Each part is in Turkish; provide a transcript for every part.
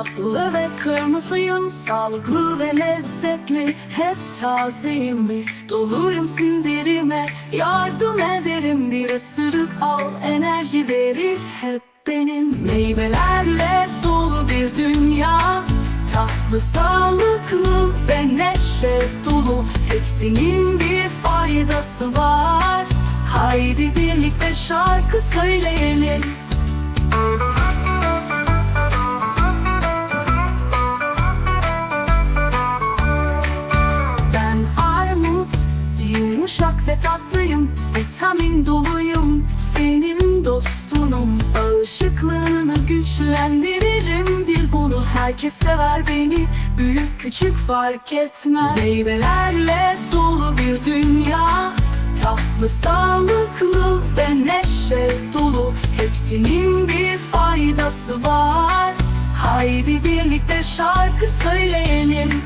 Tatlı ve kırmızıyım, sağlıklı ve lezzetli. Hep tazeyim, biz doluyum sindirime. Yardım ederim bir ısırık al, enerji verir Hep benim meyvelerle dolu bir dünya. Tatlı, sağlıklı ve neşe dolu. Hepsinin bir faydası var. Haydi birlikte şarkı söyleyelim tatlıyım Vitamin doluyum, senin dostunum Bağışıklığını güçlendiririm. Bil bunu herkes sever beni Büyük küçük fark etmez. Meyvelerle dolu bir dünya Tatlı, sağlıklı ve neşe dolu. Hepsinin bir faydası var. Haydi birlikte şarkı söyleyelim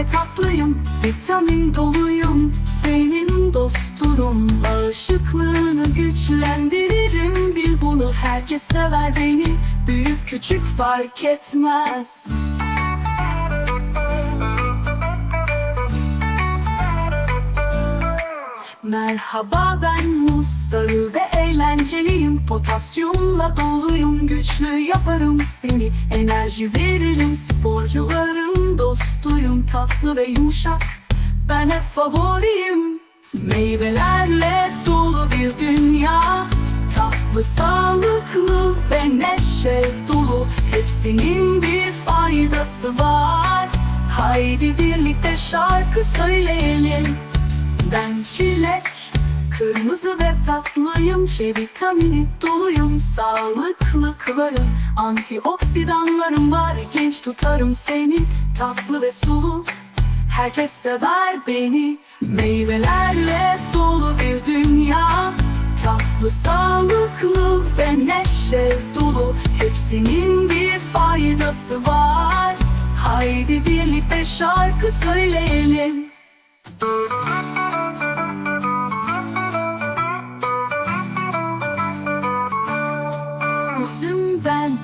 ve tatlıyım Vitamin doluyum, senin dostunum. Bağışıklığını güçlendiririm Bil bunu herkes sever beni. Büyük küçük fark etmez. Merhaba ben muz sarı ve eğlenceliyim. Potasyumla doluyum güçlü yaparım seni. Enerji veririm sporcuların dostuyum Tatlı ve yumuşak. Ben hep favoriyim. Meyvelerle dolu bir dünya. Tatlı sağlıklı ve neşe dolu. Hepsinin bir faydası var. Haydi birlikte şarkı söyleyelim. Ben çilek, kırmızı ve tatlıyım C vitamini doluyum, sağlıklı kılarım Antioksidanlarım var, genç tutarım seni. Tatlı ve sulu, herkes sever beni. Meyvelerle dolu bir dünya. Tatlı, sağlıklı ve neşe dolu. Hepsinin bir faydası var. Haydi birlikte şarkı söyleyelim. Üzüm ben.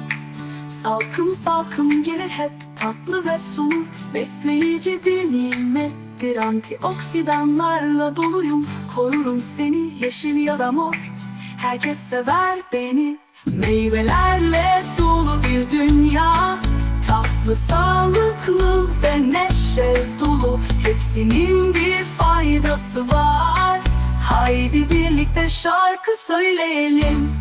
Salkım salkım gelir hep tatlı ve sulu. Besleyici bir nimettir. Antioksidanlarla doluyum. Korurum seni yeşil ya da mor. Herkes sever beni. Meyvelerle dolu bir dünya. Tatlı, sağlıklı ve neşe dolu. Hepsinin bir faydası var. Haydi birlikte şarkı söyleyelim